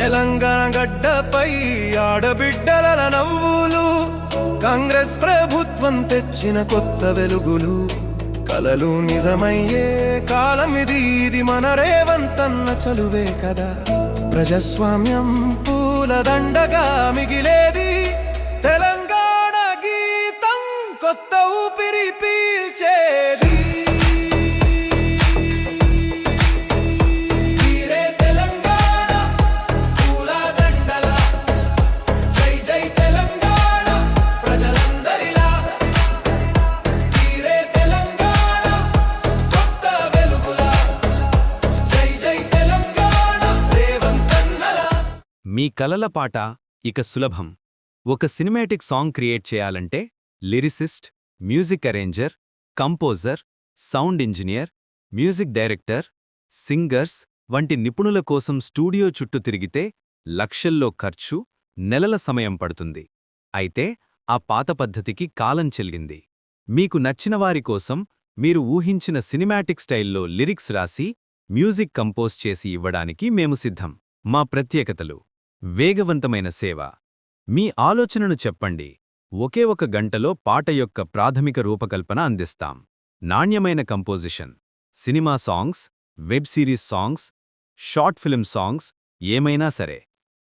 తెలంగాణ గడ్డపై ఆడబిడ్డల నవ్వులు కాంగ్రెస్ ప్రభుత్వం తెచ్చిన కొత్త వెలుగులు. కలలు నిజమయ్యే కాలం ఇది మన రేవంతన్న చలువే కదా. ప్రజాస్వామ్యం పూలదండగా మిగిలేది తెలంగాణ మీ కలల పాట ఇక సులభం. ఒక సినిమాటిక్ సాంగ్ క్రియేట్ చేయాలంటే lyricist music arranger composer sound engineer music director singers వంటి నిపుణుల కోసం స్టూడియో చుట్టూ తిరిగితే లక్షల్లో ఖర్చు నెలల సమయం పడుతుంది. అయితే ఆ పాత పద్ధతికి కాలం చెల్లింది. మీకు నచ్చిన వారి కోసం మీరు ఊహించిన సినిమాటిక్ స్టైల్లో లిరిక్స్ రాసి మ్యూజిక్ కంపోజ్ చేసి ఇవ్వడానికి మేము సిద్ధం. మా ప్రత్యేకతలు. వేగవంతమైన సేవ. మీ ఆలోచనను చెప్పండి. ఒకే ఒక గంటలో పాట యొక్క ప్రాథమిక రూపకల్పన అందిస్తాం. నాణ్యమైన composition. Cinema songs web series songs short film songs ఏమైనా సరే.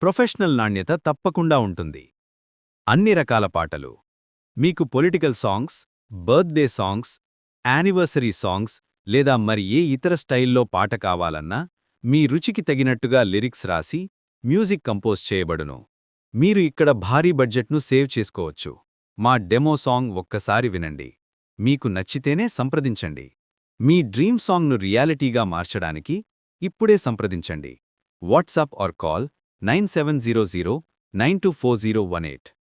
ప్రొఫెషనల్ నాణ్యత తప్పకుండా ఉంటుంది. అన్ని రకాల పాటలు. మీకు political songs birthday songs anniversary songs లేదా మరి ఏ ఇతర స్టైల్లో పాట కావాలన్నా మీ రుచికి తగినట్టుగా లిరిక్స్ రాసి మ్యూజిక్ కంపోజ్ చేయబడును. మీరు ఇక్కడ భారీ బడ్జెట్ను సేవ్ చేసుకోవచ్చు. మా డెమో సాంగ్ ఒక్కసారి వినండి. మీకు నచ్చితేనే సంప్రదించండి. మీ డ్రీమ్ సాంగ్ను రియాలిటీగా మార్చడానికి ఇప్పుడే సంప్రదించండి. WhatsApp or call nine seven zero zero nine two four zero one eight.